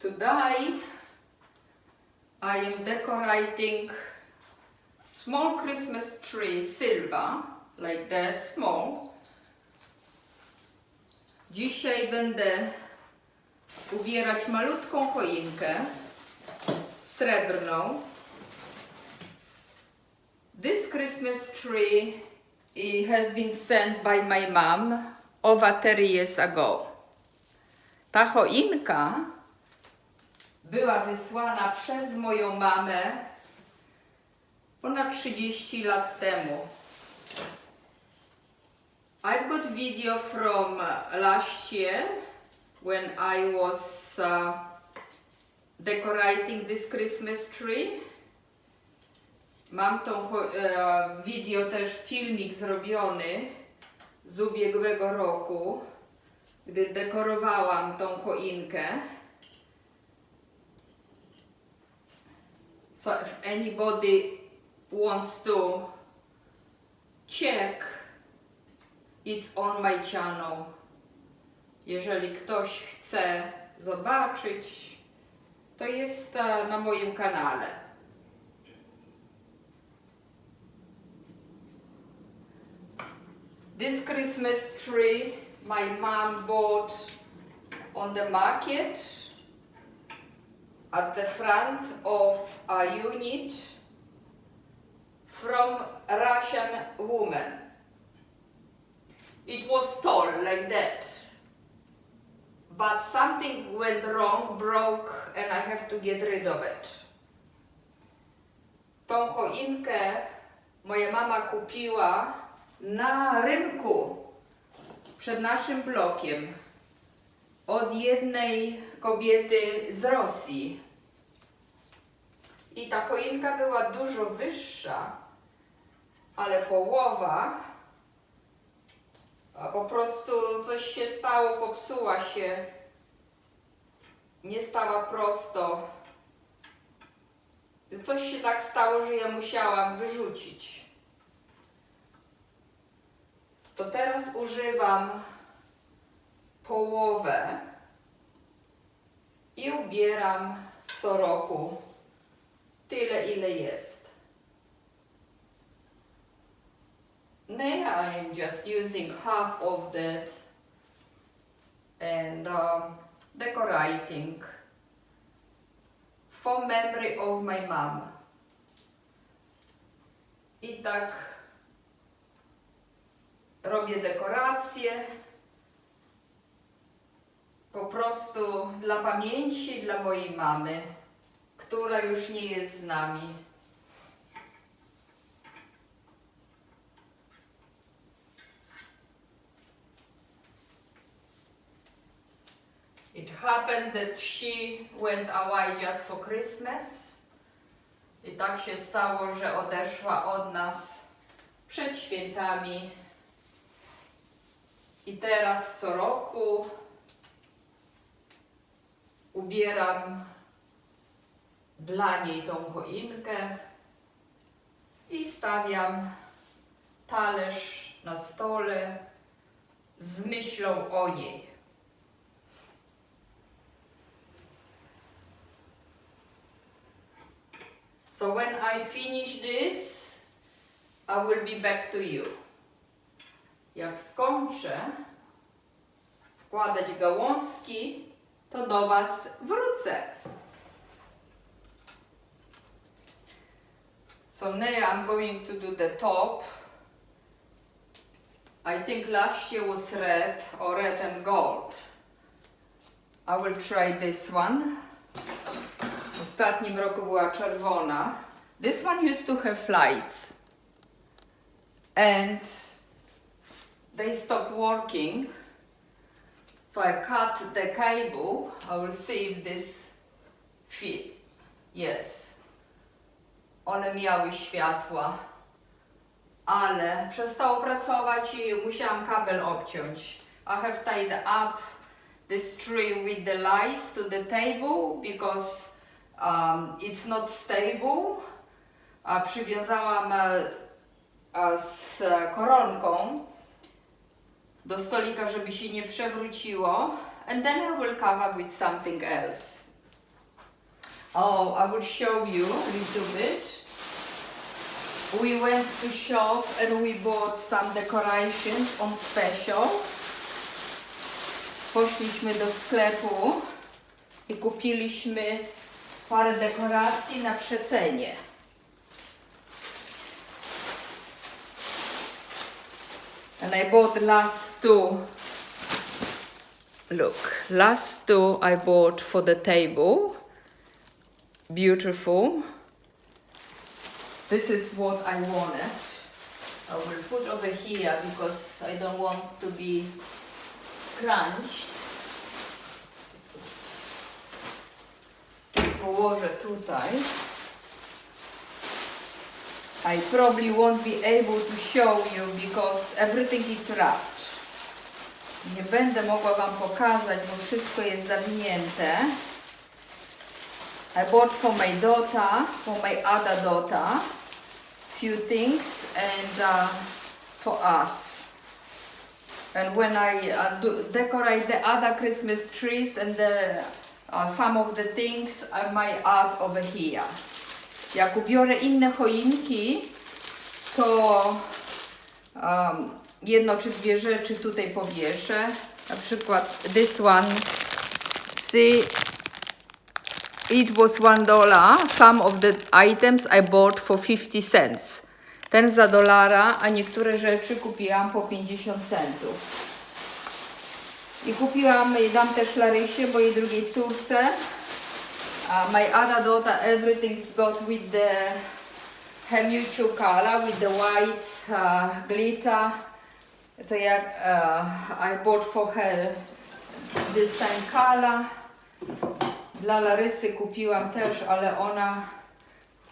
Today I am decorating small Christmas tree silver like that small. Dzisiaj będę ubierać malutką choinkę srebrną. This Christmas tree has been sent by my mom over 30 years ago. Ta choinka była wysłana przez moją mamę ponad 30 lat temu. I've got video from uh, last year when I was uh, decorating this Christmas tree. Mam tą e, video też filmik zrobiony z ubiegłego roku, gdy dekorowałam tą choinkę. So if anybody wants to check, it's on my channel. Jeżeli ktoś chce zobaczyć, to jest e, na moim kanale. This Christmas tree my mom bought on the market at the front of a unit from Russian woman. It was tall like that. But something went wrong, broke, and I have to get rid of it. Tą choinkę moja mama kupiła na rynku przed naszym blokiem od jednej kobiety z Rosji. I ta choinka była dużo wyższa, ale połowa, a po prostu coś się stało, popsuła się, nie stała prosto. Coś się tak stało, że ja musiałam wyrzucić. To teraz używam połowę i ubieram co roku tyle, ile jest. Now I am just using half of that and um, decorating for memory of my mom. I tak robię dekoracje po prostu dla pamięci dla mojej mamy, która już nie jest z nami. It happened that she went away just for Christmas. I tak się stało, że odeszła od nas przed świętami. I teraz co roku ubieram dla niej tą choinkę i stawiam talerz na stole z myślą o niej. So when I finish this, I will be back to you. Jak skończę wkładać gałązki, to do Was wrócę. So now I'm going to do the top. I think last year was red or red and gold. I will try this one. W ostatnim roku była czerwona. This one used to have lights. And they stopped working. So I cut the cable. I will see if this fits. Yes. One miały światła, ale przestało pracować i musiałam kabel obciąć. I have tied up the string with the lights to the table because um, it's not stable. A przywiązałam e, e, z koronką do stolika, żeby się nie przewróciło. And then I will cover with something else. Oh, I will show you a little bit. We went to shop and we bought some decorations on special. Poszliśmy do sklepu i kupiliśmy parę dekoracji na przecenie. And I bought the last two. Look, last two I bought for the table. Beautiful. This is what I wanted. I will put over here because I don't want to be scrunched. Położę tutaj. I probably won't be able to show you because everything is wrapped. Nie będę mogła Wam pokazać, bo wszystko jest zawinięte. I bought for my daughter, for my other daughter, few things and uh, for us. And when I uh, do decorate the other Christmas trees and the, uh, some of the things I might add over here. Jak ubiorę inne choinki, to um, jedno czy dwie rzeczy tutaj powieszę. Na przykład this one, see, it was one dollar. Some of the items I bought for 50 cents. Ten za dolara, a niektóre rzeczy kupiłam po 50 centów. I kupiłam, i dam też Larysie, bo jej drugiej córce. Uh, my other daughter, everything's got with the mutual color, with the white uh, glitter. So yeah, uh, I bought for her this same color. Dla Larysy kupiłam też, ale ona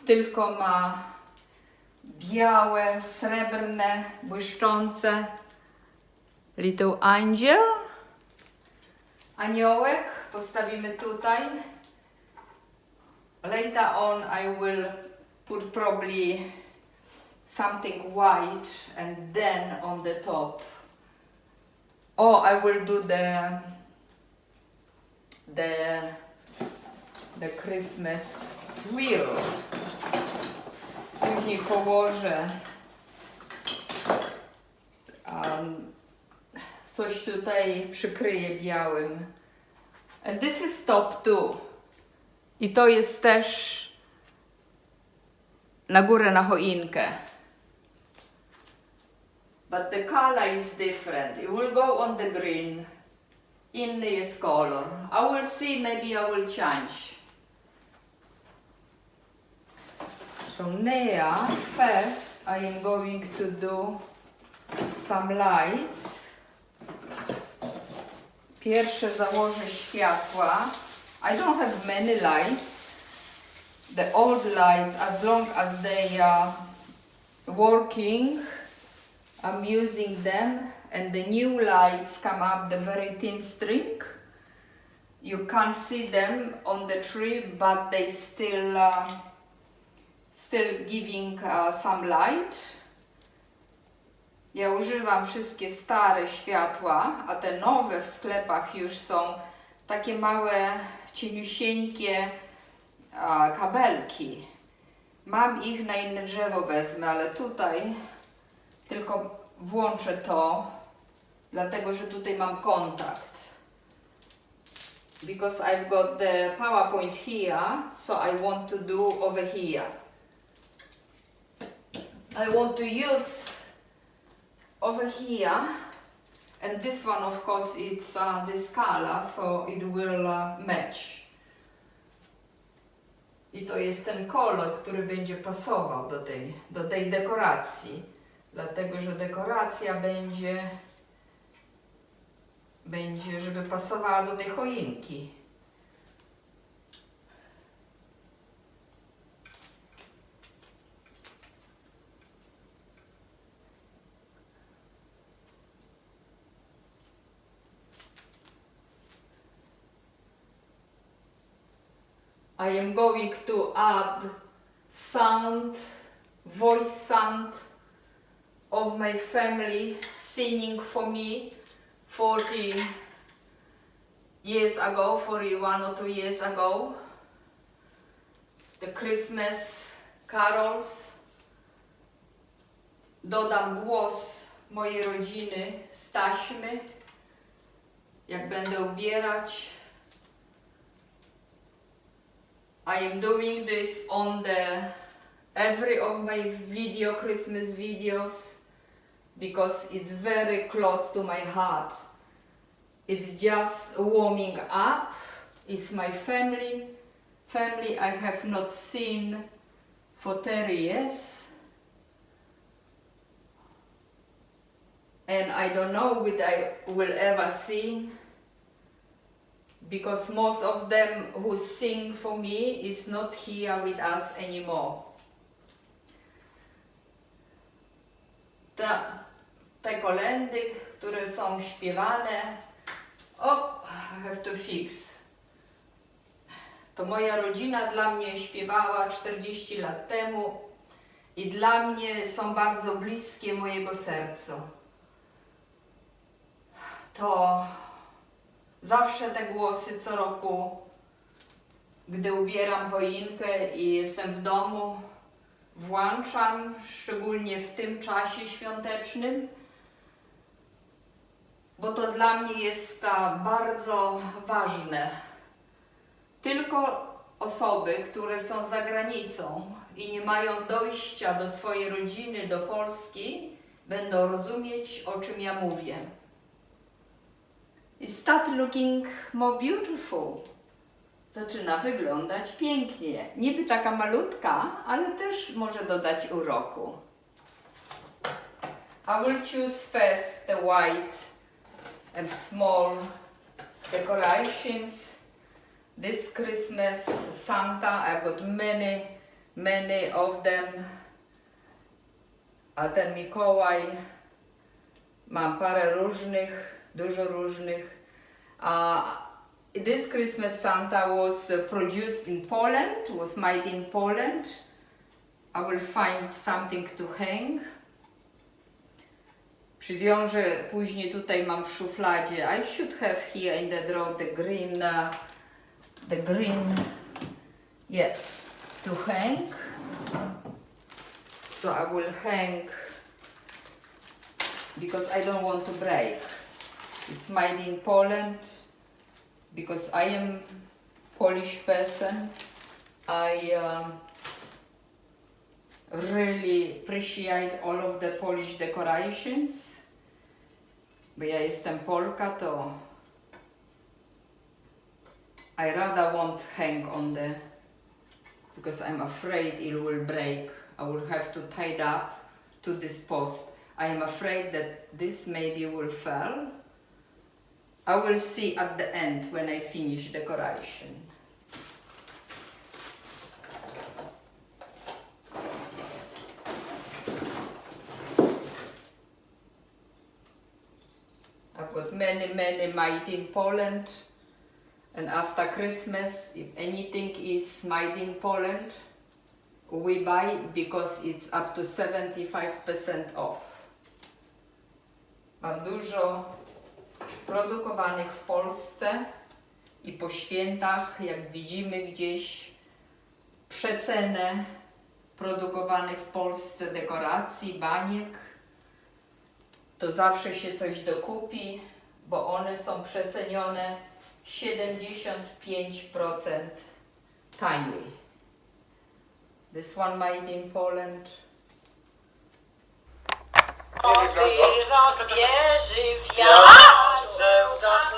tylko ma białe, srebrne, błyszczące. Little angel. Aniołek postawimy tutaj. Later on I will put probably something white and then on the top. Or I will do the the the Christmas wheel. Później położę um, coś tutaj przykryję białym. And this is top two. I to jest też na górę na choinkę. But the color is different. It will go on the green. Inny jest color. I will see, maybe I will change. So now, first I am going to do some lights. Pierwsze założę światła. I don't have many lights. The old lights, as long as they are working, I'm using them. And the new lights come up the very thin string. You can't see them on the tree, but they still uh, still giving uh, some light. Ja używam wszystkie stare światła, a te nowe w sklepach już są takie małe, cieniusieńkie a, kabelki. Mam ich na inne drzewo wezmę, ale tutaj tylko włączę to, dlatego że tutaj mam kontakt. Because I've got the PowerPoint here, so I want to do over here. I want to use over here and this one of course it's uh, this color so it will uh, match. I to jest ten kolor, który będzie pasował do tej, do tej dekoracji. Dlatego, że dekoracja będzie będzie, żeby pasowała do tej choinki I am going to add sound, voice sound of my family singing for me 40 years ago, 41 or 2 years ago. the Christmas carols. Dodam głos mojej rodziny z taśmy, jak będę ubierać. I am doing this on the every of my video Christmas videos because it's very close to my heart. It's just warming up. It's my family. Family I have not seen for 30 years. And I don't know what I will ever see because most of them who sing for me is not here with us anymore. Te, te kolendy, które są śpiewane, o, I have to fix. To moja rodzina dla mnie śpiewała 40 lat temu i dla mnie są bardzo bliskie mojego serca. To zawsze te głosy co roku, gdy ubieram choinkę i jestem w domu, włączam, szczególnie w tym czasie świątecznym, bo to dla mnie jest a, bardzo ważne. Tylko osoby, które są za granicą i nie mają dojścia do swojej rodziny, do Polski, będą rozumieć, o czym ja mówię. Start looking more beautiful. Zaczyna wyglądać pięknie. Niby taka malutka, ale też może dodać uroku. I will choose first the white and small decorations. This Christmas Santa, I've got many, many of them. A ten Mikołaj, mam parę różnych, dużo różnych. Uh, this Christmas Santa was produced in Poland, was made in Poland. I will find something to hang. Przywiążę później tutaj mam w szufladzie. I should have here in the drawer the green, uh, the green, yes, to hang. So I will hang because I don't want to break. It's made in Poland because I am Polish person. I um, really appreciate all of the Polish decorations. Bo ja jestem Polka, to I rather won't hang on the because I'm afraid it will break. I will have to tie it up to this post. I am afraid that this maybe will fall. I will see at the end when I finish decoration. I've got many, many made in Poland. And after Christmas, if anything is made in Poland, we buy because it's up to 75% off. Mam dużo produkowanych w Polsce i po świętach, jak widzimy gdzieś przecenę produkowanych w Polsce dekoracji, baniek, to zawsze się coś dokupi, bo one są przecenione 75% taniej. This one made in Poland. Rok wieży wiatr, że udasz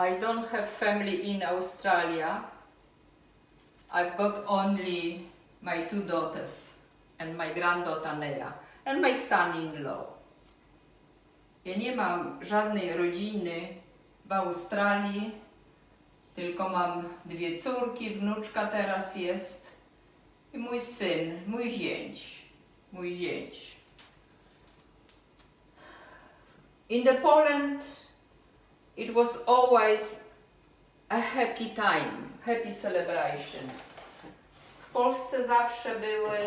I don't have family in Australia. I've got only my two daughters and my granddaughter Nea and my son-in-law. Ja nie mam żadnej rodziny w Australii, tylko mam dwie córki, wnuczka teraz jest i mój syn, mój zięć, mój zięć. In the Poland it was always a happy time, happy celebration. W Polsce zawsze były,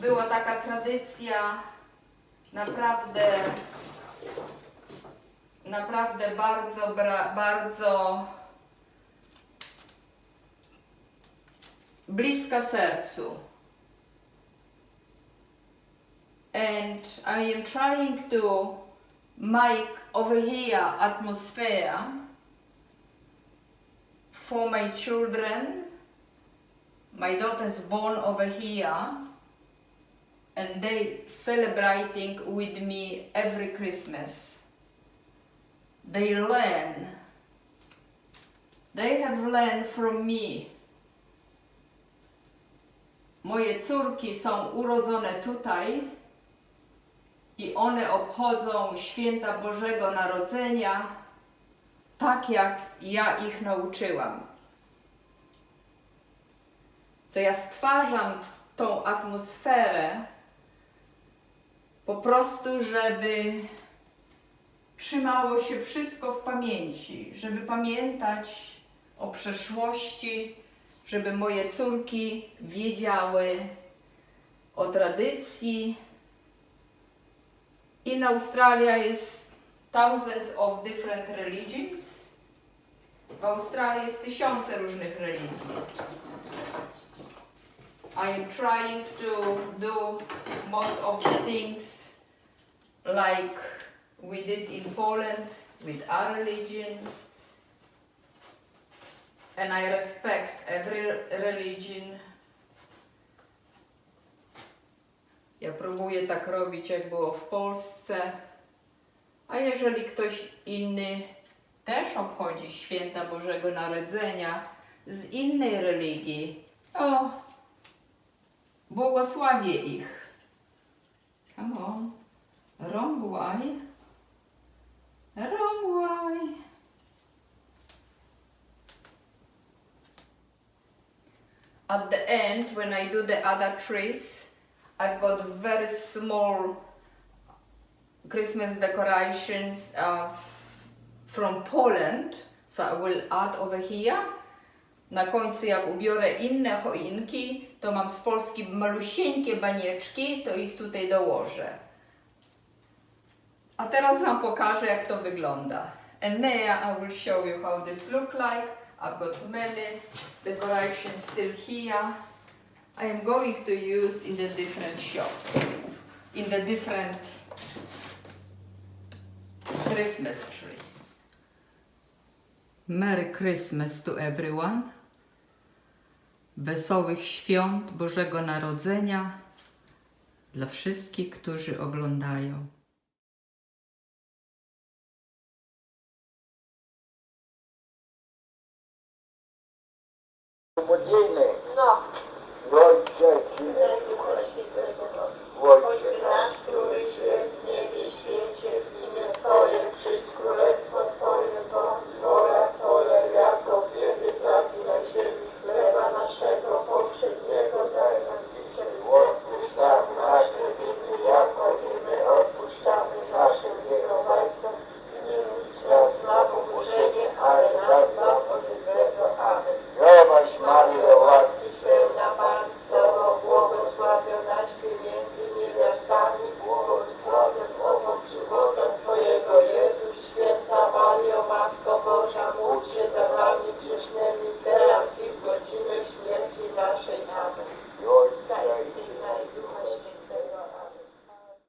była taka tradycja naprawdę, naprawdę bardzo, bardzo bliska sercu. And I am trying to make over here atmosphere for my children. My daughter's born over here and they celebrating with me every Christmas. They learn. They have learned from me. Moje córki są urodzone tutaj i one obchodzą święta Bożego Narodzenia tak, jak ja ich nauczyłam. Co ja stwarzam tą atmosferę po prostu, żeby trzymało się wszystko w pamięci, żeby pamiętać o przeszłości, żeby moje córki wiedziały o tradycji. In Australia is thousands of different religions. W Australii jest tysiące różnych religii. I am trying to do most of the things like we did in Poland with our religion. And I respect every religion. Ja próbuję tak robić, jak było w Polsce. A jeżeli ktoś inny też obchodzi święta Bożego Narodzenia z innej religii, to błogosławię ich. Come on. Wrong way. Wrong way. At the end, when I do the other trees, I've got very small Christmas decorations uh, from Poland, so I will add over here. Na końcu jak ubiorę inne choinki, to mam z Polski malusieńkie banieczki, to ich tutaj dołożę. A teraz Wam pokażę jak to wygląda. And now I will show you how this look like. I've got many decorations still here. I am going to use in the different shops, in the different Christmas tree. Merry Christmas to everyone. Wesołych świąt Bożego Narodzenia dla wszystkich, którzy oglądają. Młodziny, No. Lord Jesus. Lord Jesus.